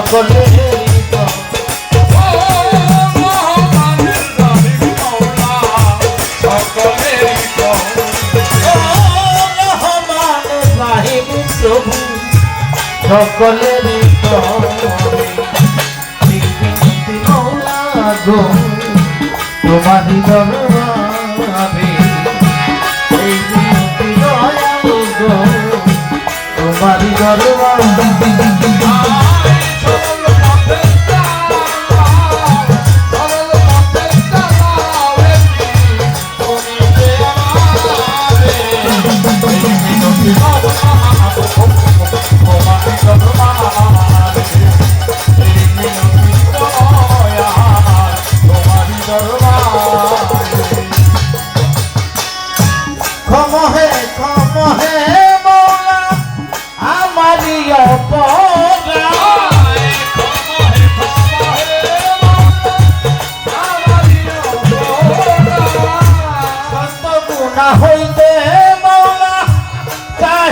সকলে প্রভু সকলের গো তোমারি দরবারে এই তোমারি দরবারে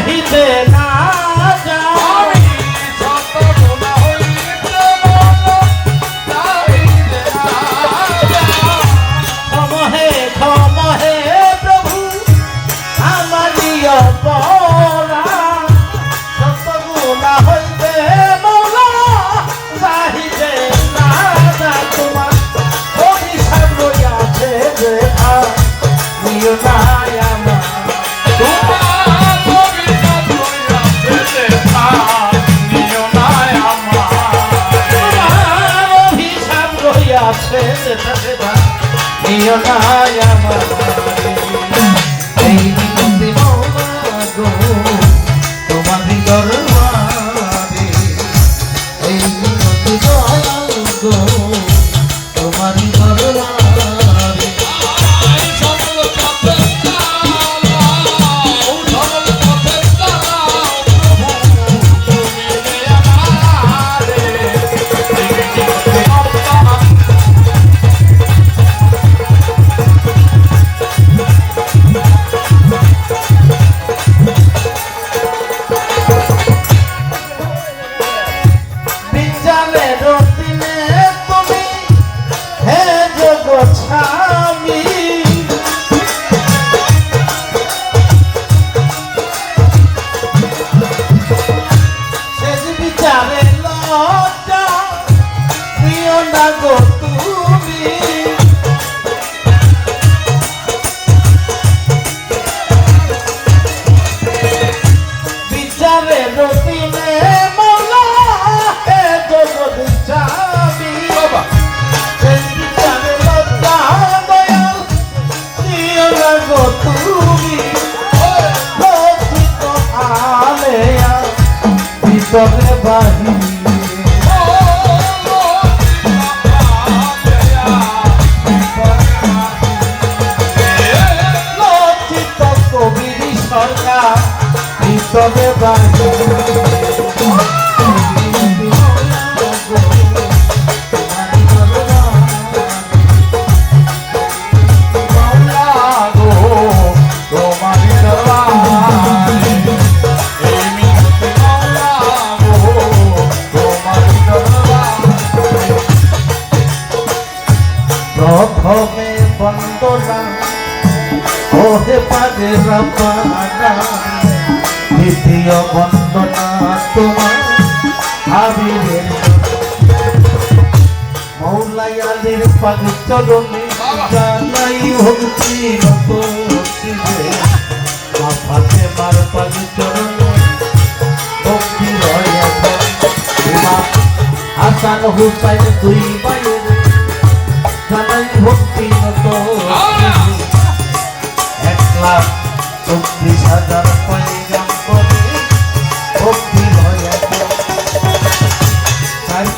চাহিতে না নিও না আমার প্রথমে বন্দনা ওহে পারে রাপানা দ্বিতীয় বন্দনা তোমার হাবিবের মৌলায়ালের পাদ চরণে জানাই ভক্তি নত শিবে মাফাতে মার পাদ চরণে ভক্তি রয় হাসান হুসাইন দুই মায়ের জানাই ভক্তি নত এক লাখ চব্বিশ হাজার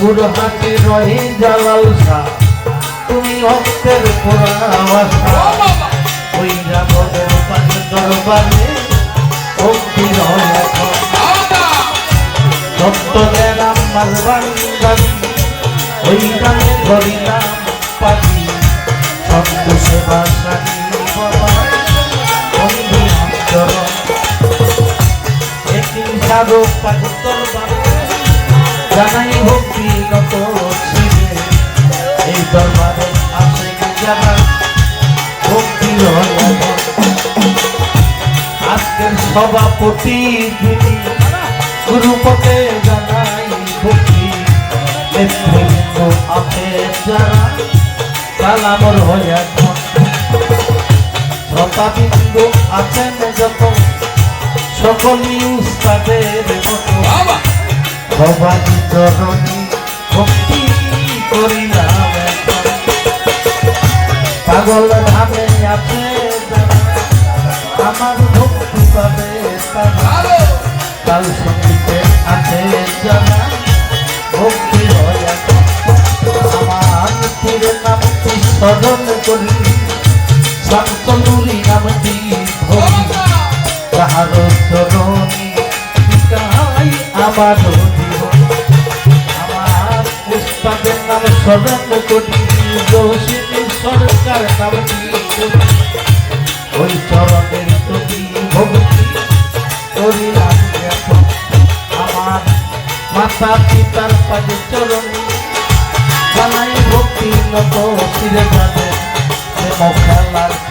পুরহাটি রহি জালাল শাহ। তুমি ওই পাশে দরবারে ওই গানে ধরিলাম পাখি। সেবা বাবা। বন্ধু পাখি দরবারে জানাই ভক্তি নত এই দরবারে আসে যারা ভক্তি আজকের সভাপতি যিনি গুরুপতে জানাই ভক্তি আপে যারা সালামর এখন। শ্রোতাবিন্দু আছেন যত, সকলই উস্তাদের মতো। ভবানী চরণী ভক্তি করিলাম পাগল ধামে আছে আমার ভক্তি পাবে কাল সঙ্গীতে আছে যারা ভক্তি। আমার তীর নামটি স্মরণ করি শান্তনুরি নামটি ধরি তাহার চরণী আমার উস্তাদের কোটি দোষিনী সরকার ধরি ওই চরণের প্রতি ভক্তি করি আমার মাতা পিতার পাশে চরণ জানাই ভক্তি নত শিরে যাবে খেলার